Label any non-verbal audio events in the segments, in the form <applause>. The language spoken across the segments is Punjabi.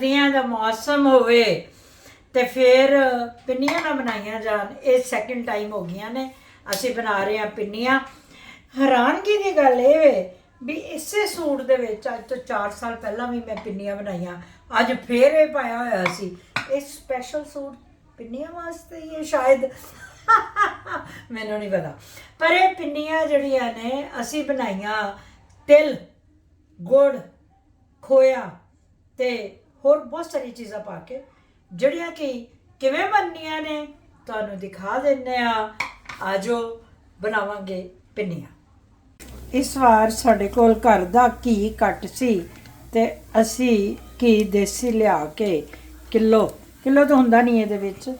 ਸਰਦੀਆਂ ਦਾ ਮੌਸਮ ਹੋਵੇ ਤੇ ਫਿਰ ਪਿੰਨੀਆਂ ਨਾ ਬਣਾਈਆਂ ਜਾਣ। ਇਹ ਸੈਕਿੰਡ ਟਾਈਮ ਹੋ ਗਈਆਂ ਨੇ। ਅਸੀਂ ਬਣਾ ਰਹੇ ਹਾਂ ਪਿੰਨੀਆਂ। ਹੈਰਾਨਗੀ ਦੀ ਗੱਲ ਇਹ ਵੇ ਵੀ ਇਸੇ ਸੂਟ ਦੇ ਵਿੱਚ ਅੱਜ ਤੋਂ 4 ਸਾਲ ਪਹਿਲਾਂ ਵੀ ਮੈਂ ਪਿੰਨੀਆਂ ਬਣਾਈਆਂ। ਅੱਜ ਫੇਰ ਇਹ ਪਾਇਆ ਹੋਇਆ ਸੀ। ਇਹ ਸਪੈਸ਼ਲ ਸੂਟ ਪਿੰਨੀਆਂ ਵਾਸਤੇ ਹੀ ਹੈ ਸ਼ਾਇਦ। <laughs> ਮੈਨੂੰ ਨਹੀਂ ਪਤਾ। ਪਰ ਇਹ ਪਿੰਨੀਆਂ ਜਿਹੜੀਆਂ ਨੇ, ਅਸੀਂ ਬਣਾਈਆਂ ਤਿਲ, ਗੁੜ, ਖੋਇਆ ਤੇ ਹੋਰ ਬਹੁਤ ਸਾਰੀਆਂ ਚੀਜ਼ਾਂ ਪਾ ਕੇ, ਜਿਹੜੀਆਂ ਕਿ ਕਿਵੇਂ ਬਣਨੀਆਂ ਨੇ, ਤੁਹਾਨੂੰ ਦਿਖਾ ਦਿੰਨੇ ਆ ਆਜੋ, ਬਣਾਵਾਂਗੇ ਪਿੰਨੀਆਂ। ਇਸ ਵਾਰ ਸਾਡੇ ਕੋਲ ਘਰ ਦਾ ਘੀ ਘੱਟ ਸੀ ਤੇ ਅਸੀਂ ਘੀ ਦੇਸੀ ਲਿਆ ਕੇ ਕਿਲੋ ਕਿਲੋ ਤਾਂ ਹੁੰਦਾ ਨਹੀਂ ਇਹਦੇ ਵਿੱਚ।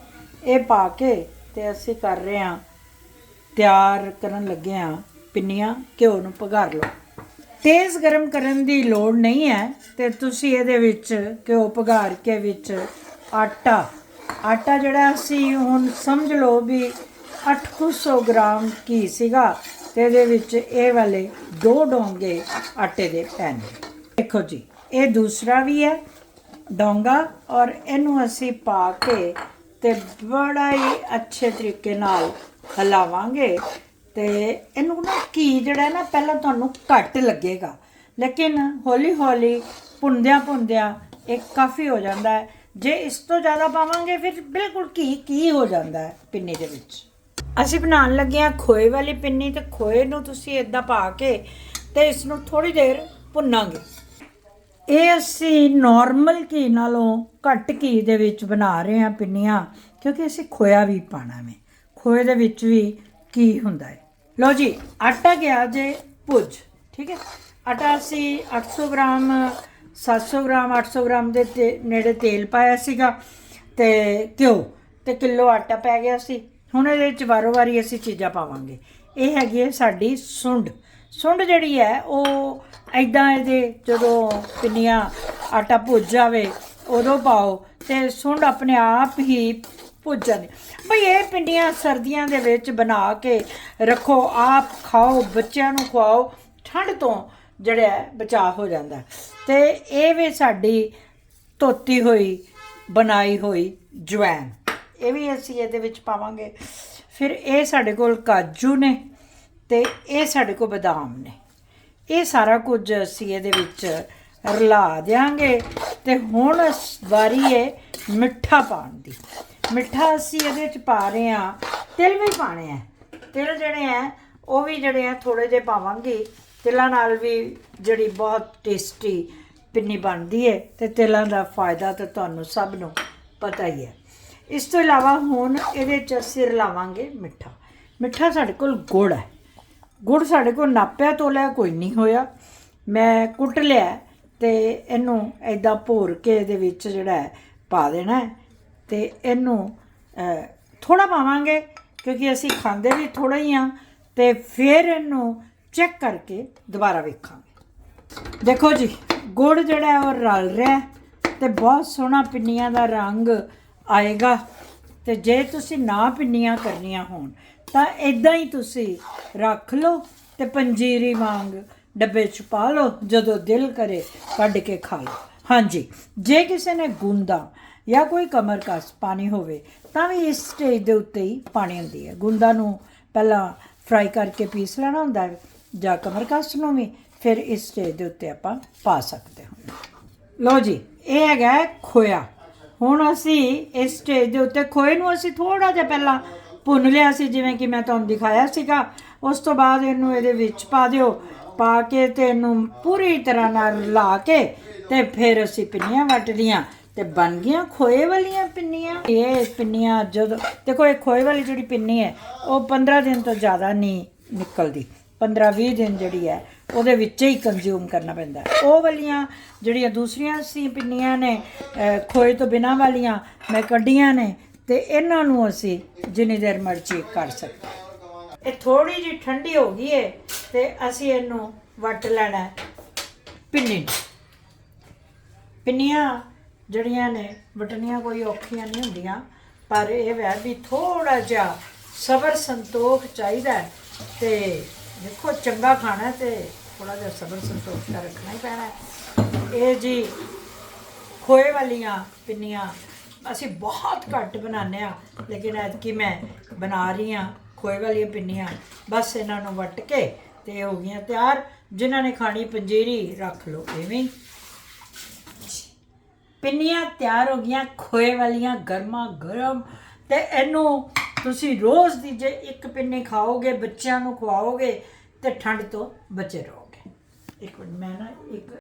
ਇਹ ਪਾ ਕੇ ਤੇ ਅਸੀਂ ਕਰ ਰਹੇ ਹਾਂ, ਤਿਆਰ ਕਰਨ ਲੱਗੇ ਹਾਂ ਪਿੰਨੀਆਂ, ਘਿਓ ਨੂੰ ਪਘਾਰ ਲਓ। ਤੇਜ਼ ਗਰਮ ਕਰਨ ਦੀ ਲੋੜ ਨਹੀਂ ਹੈ ਤੇ ਤੁਸੀਂ ਇਹਦੇ ਵਿੱਚ ਘਿਓ ਪਘਾਰ ਕੇ ਵਿੱਚ ਆਟਾ ਆਟਾ ਜਿਹੜਾ ਅਸੀਂ ਹੁਣ ਸਮਝ ਲਓ ਵੀ 800 ਗ੍ਰਾਮ ਘੀ ਸੀਗਾ ਤੇ ਇਹਦੇ ਵਿੱਚ ਇਹ ਵਾਲੇ ਦੋ ਡੋਂਗੇ ਆਟੇ ਦੇ ਪੈਨ। ਦੇਖੋ ਜੀ, ਇਹ ਦੂਸਰਾ ਵੀ ਹੈ, ਡੋਂਗਾ ਔਰ ਇਹਨੂੰ ਅਸੀਂ ਪਾ ਕੇ ਤੇ ਬੜਾ ਹੀ ਅੱਛੇ ਤਰੀਕੇ ਨਾਲ ਹਲਾਵਾਂਗੇ। ਤੇ ਇਹਨੂੰ ਨਾ ਘੀ ਜਿਹੜਾ ਹੈ ਨਾ ਪਹਿਲਾਂ ਤੁਹਾਨੂੰ ਘੱਟ ਲੱਗੇਗਾ। ਲੇਕਿਨ ਹੌਲੀ ਹੌਲੀ ਭੁੰਦਿਆਂ ਭੁੰਦਿਆਂ ਇਹ ਕਾਫੀ ਹੋ ਜਾਂਦਾ ਹੈ। ਜੇ ਇਸ ਤੋਂ ਜ਼ਿਆਦਾ ਪਾਵਾਂਗੇ ਫਿਰ ਬਿਲਕੁਲ ਘੀ ਘੀ ਹੋ ਜਾਂਦਾ ਹੈ ਪਿੰਨੀ ਦੇ ਵਿੱਚ? ਅਸੀਂ ਬਣਾਉਣ ਲੱਗੇ ਹਾਂ ਖੋਏ ਵਾਲੀ ਪਿੰਨੀ ਤੇ ਖੋਏ ਨੂੰ ਤੁਸੀਂ ਇਦਾਂ ਪਾ ਕੇ ਤੇ ਇਸ ਨੂੰ ਥੋੜੀ ਦੇਰ ਭੁੰਨਾਂਗੇ। ਇਹ ਅਸੀਂ ਨਾਰਮਲ ਘੀ ਨਾਲੋਂ ਘੱਟ ਘੀ ਦੇ ਵਿੱਚ ਬਣਾ ਰਹੇ ਹਾਂ ਪਿੰਨੀਆਂ, ਕਿਉਂਕਿ ਅਸੀਂ ਖੋਇਆ ਵੀ ਪਾਣਾ ਹੈ ਖੋਏ ਦੇ ਵਿੱਚ ਵੀ ਘੀ ਹੁੰਦਾ ਹੈ। ਲਓ ਜੀ, ਆਟਾ ਗਿਆ ਜੇ ਭੁੱਜ ਠੀਕ ਹੈ? ਆਟਾ ਅਸੀਂ 800 ਗ੍ਰਾਮ 700 ਗ੍ਰਾਮ 800 ਗ੍ਰਾਮ ਦੇ ਤੇ- ਨੇੜੇ ਤੇਲ ਪਾਇਆ ਸੀਗਾ ਤੇ ਘਿਓ ਤੇ ਕਿਲੋ ਆਟਾ ਪੈ ਗਿਆ ਸੀ। ਹੁਣ ਇਹਦੇ ਵਿੱਚ ਵਾਰੋ ਵਾਰੀ ਅਸੀਂ ਚੀਜ਼ਾਂ ਪਾਵਾਂਗੇ। ਇਹ ਹੈਗੀ ਹੈ ਸਾਡੀ ਸੁੰਡ। ਸੁੰਡ ਜਿਹੜੀ ਹੈ, ਉਹ ਐਦਾਂ ਇਹਦੇ ਜਦੋਂ ਪਿੰਨੀਆਂ ਆਟਾ ਭੁੱਜ ਜਾਵੇ, ਉਦੋਂ ਪਾਓ ਤੇ ਸੁੰਡ ਆਪਣੇ ਆਪ ਹੀ ਭੁੱਜ ਜਾਂਦੀ ਬਈ ਇਹ ਪਿੰਡੀਆਂ ਸਰਦੀਆਂ ਦੇ ਵਿੱਚ ਬਣਾ ਕੇ ਰੱਖੋ, ਆਪ ਖਾਓ, ਬੱਚਿਆਂ ਨੂੰ ਖਵਾਓ, ਠੰਡ ਤੋਂ ਜਿਹੜਾ ਬਚਾਅ ਹੋ ਜਾਂਦਾ। ਹੈ। ਤੇ ਇਹ ਵੀ ਸਾਡੀ ਧੋਤੀ ਹੋਈ, ਬਣਾਈ ਹੋਈ ਜਵੈਨ ਇਹ ਵੀ ਅਸੀਂ ਇਹਦੇ ਵਿੱਚ ਪਾਵਾਂਗੇ। ਫਿਰ ਇਹ ਸਾਡੇ ਕੋਲ ਕਾਜੂ ਨੇ ਤੇ ਇਹ ਸਾਡੇ ਕੋਲ ਬਦਾਮ ਨੇ। ਇਹ ਸਾਰਾ ਕੁਝ ਅਸੀਂ ਇਹਦੇ ਵਿੱਚ ਰਲਾ ਦਿਆਂਗੇ ਤੇ ਹੁਣ ਸ- ਵਾਰੀ ਹੈ ਮਿੱਠਾ ਪਾਉਣ ਦੀ। ਮਿੱਠਾ ਅਸੀਂ ਇਹਦੇ 'ਚ ਪਾ ਰਹੇ ਹਾਂ। ਤਿਲ ਵੀ ਪਾਣੇ ਆ। ਤਿਲ ਜਿਹੜੇ ਆ, ਉਹ ਵੀ ਜਿਹੜੇ ਆ ਥੋੜੇ ਜਿਹੇ ਪਾਵਾਂਗੇ। ਤਿਲਾਂ ਨਾਲ ਵੀ ਜਿਹੜੀ ਬਹੁਤ ਟੇਸਟੀ ਪਿੰਨੀ ਬਣਦੀ ਹੈ ਤੇ ਤਿਲਾਂ ਦਾ ਫਾਇਦਾ ਤਾਂ ਤੁਹਾਨੂੰ ਸਭ ਨੂੰ ਪਤਾ ਹੀ ਹੈ। ਇਸ ਤੋਂ ਇਲਾਵਾ ਹੁਣ ਇਹਦੇ ਚ ਅਸੀਂ ਰਲਾਵਾਂਗੇ ਮਿੱਠਾ। ਮਿੱਠਾ ਸਾਡੇ ਕੋਲ ਗੁੜ ਹੈ। ਗੁੜ ਸਾਡੇ ਕੋਲ ਨਾਪਿਆ ਤੋਲਿਆ ਕੋਈ ਨਹੀਂ ਹੋਇਆ। ਮੈਂ ਕੁੱਟ ਲਿਆ ਤੇ ਇਹਨੂੰ ਐਦਾਂ ਭੋਰ ਕੇ ਇਹਦੇ ਵਿੱਚ ਜਿਹੜਾ ਪਾ ਦੇਣਾ ਤੇ ਇਹਨੂੰ ਥੋੜਾ ਪਾਵਾਂਗੇ ਕਿਉਂਕਿ ਅਸੀਂ ਖਾਂਦੇ ਵੀ ਥੋੜਾ ਹੀ ਆ ਤੇ ਫਿਰ ਇਹਨੂੰ ਚੈੱਕ ਕਰਕੇ ਦੁਬਾਰਾ ਵੇਖਾਂਗੇ। ਦੇਖੋ ਜੀ, ਗੁੜ ਜਿਹੜਾ ਉਹ ਰਲ ਰਿਹਾ ਹੈ ਤੇ ਬਹੁਤ ਸੋਹਣਾ ਪਿੰਨੀਆਂ ਦਾ ਰੰਗ ਆਏਗਾ ਤੇ ਜੇ ਤੁਸੀਂ ਨਾ ਪਿੰਨੀਆਂ ਕਰਨੀਆਂ ਹੋਣ, ਤਾਂ ਇਦਾਂ ਹੀ ਤੁਸੀਂ ਰੱਖ ਲਓ ਤੇ ਪੰਜੀਰੀ ਵਾਂਗ ਡੱਬੇ ਚ ਪਾ ਲਓ, ਜਦੋਂ ਦਿਲ ਕਰੇ ਕੱਢ ਕੇ ਖਾ ਲਓ। ਹਾਂਜੀ, ਜੇ ਕਿਸੇ ਨੇ ਗੁੰਦਾ ਜਾਂ ਕੋਈ ਕਮਰ ਕਸ ਪਾਣੀ ਹੋਵੇ, ਤਾਂ ਵੀ ਇਸ ਸਟੇਜ ਦੇ ਉੱਤੇ ਹੀ ਪਾਣੀ ਹੁੰਦੀ ਹੈ। ਗੁੰਦਾ ਨੂੰ ਪਹਿਲਾਂ ਫਰਾਈ ਕਰਕੇ ਪੀਸ ਲੈਣਾ ਹੁੰਦਾ ਹੈ ਜਾਂ ਕਮਰ ਕਸ ਨੂੰ ਵੀ, ਫਿਰ ਇਸ ਸਟੇਜ ਦੇ ਉੱਤੇ ਆਪਾਂ ਪਾ ਸਕਦੇ ਹਾਂ। ਲਓ ਜੀ, ਇਹ ਹੈਗਾ ਖੋਇਆ। ਹੁਣ ਅਸੀਂ ਇਸ ਸਟੇਜ ਦੇ ਉੱਤੇ ਖੋਏ ਨੂੰ ਅਸੀਂ ਥੋੜਾ ਜਿਹਾ ਪਹਿਲਾਂ ਭੁੰਨ ਲਿਆ ਸੀ, ਜਿਵੇਂ ਕਿ ਮੈਂ ਤੁਹਾਨੂੰ ਦਿਖਾਇਆ ਸੀਗਾ। ਉਸ ਤੋਂ ਬਾਅਦ ਇਹਨੂੰ ਇਹਦੇ ਵਿੱਚ ਪਾ ਦਿਓ। ਪਾ ਕੇ ਤੇ ਇਹਨੂੰ ਪੂਰੀ ਤਰ੍ਹਾਂ ਨਾਲ ਲਾ ਕੇ ਤੇ ਫਿਰ ਅਸੀਂ ਪਿੰਨੀਆਂ ਵੱਟਦੀਆਂ। ਤੇ ਬਣ ਗਈਆਂ ਖੋਏ ਵਾਲੀਆਂ ਪਿੰਨੀਆਂ। ਇਹ ਪਿੰਨੀਆਂ ਜਦੋਂ ਦੇਖੋ, ਇਹ ਖੋਏ ਵਾਲੀ ਜਿਹੜੀ ਪਿੰਨੀ ਹੈ, ਉਹ 15 ਦਿਨ ਤੋਂ ਜ਼ਿਆਦਾ ਨਹੀਂ ਨਿਕਲਦੀ। 15-20 ਦਿਨ ਜਿਹੜੀ ਹੈ, ਉਹਦੇ ਵਿੱਚ ਹੀ ਕੰਜ਼ਿਊਮ ਕਰਨਾ ਪੈਂਦਾ ਉਹ ਵਾਲੀਆਂ ਜਿਹੜੀਆਂ ਦੂਸਰੀਆਂ ਸੀ ਪਿੰਨੀਆਂ ਨੇ ਖੋਏ ਤੋਂ ਬਿਨਾਂ ਵਾਲੀਆਂ ਮੈਂ ਕੱਢੀਆਂ ਨੇ ਤੇ ਇਹਨਾਂ ਨੂੰ ਅਸੀਂ ਜਿੰਨੀ ਦੇਰ ਮਰਜ਼ੀ ਕਰ ਸਕਦੇ ਇਹ ਥੋੜੀ ਜਿਹੀ ਠੰਡੀ ਹੋ ਗਈ ਹੈ ਤੇ ਅਸੀਂ ਇਹਨੂੰ ਵੱਟ ਲੈਣਾ ਪਿੰਨੀ ਨੂੰ। ਪਿੰਨੀਆਂ ਜਿਹੜੀਆਂ ਨੇ ਵਟਣੀਆਂ ਕੋਈ ਔਖੀਆਂ ਨਹੀਂ ਹੁੰਦੀਆਂ, ਪਰ ਇਹ ਵੈ ਵੀ ਥੋੜਾ ਜਿਹਾ ਸਬਰ ਸੰਤੋਖ ਚਾਹੀਦਾ ਹੈ ਤੇ ਦੇਖੋ ਚੰਗਾ ਖਾਣਾ ਹੈ ਤੇ ਥੋੜਾ ਜਿਹਾ ਸਬਰ ਸੰਤੋਖ ਦਾ ਰੱਖਣਾ ਹੀ ਪੈਣਾ ਇਹ ਜੀ ਖੋਏ ਵਾਲੀਆਂ ਪਿੰਨੀਆਂ ਅਸੀਂ ਬਹੁਤ ਘੱਟ ਬਣਾਉਂਦੇ ਆ ਲੇਕਿਨ ਐਤਕੀ ਮੈਂ ਬਣਾ ਰਹੀ ਆ ਖੋਏ ਵਾਲੀਆਂ ਪਿੰਨੀਆਂ। ਬਸ ਇਹਨਾਂ ਨੂੰ ਵੱਟ ਕੇ ਤੇ ਹੋ ਗਈਆਂ ਤਿਆਰ। ਜਿਨ੍ਹਾਂ ਨੇ ਖਾਣੀ ਪੰਜੀਰੀ ਰੱਖ ਲਓ ਐਵੇਂ ਪਿੰਨੀਆਂ ਤਿਆਰ ਹੋ ਗਈਆਂ, ਖੋਏ ਵਾਲੀਆਂ, ਗਰਮਾ ਗਰਮ। ਤੇ ਇਹਨੂੰ ਤੁਸੀਂ ਰੋਜ਼ ਦੀ ਜੇ ਇੱਕ ਪਿੰਨੀ ਖਾਓਗੇ, ਬੱਚਿਆਂ ਨੂੰ ਖਵਾਓਗੇ, ਤੇ ਠੰਡ ਤੋਂ ਬਚੇ ਰਹੋਗੇ। ਇੱਕ ਮਿੰਟ, ਮੈਂ ਨਾ ਇੱਕ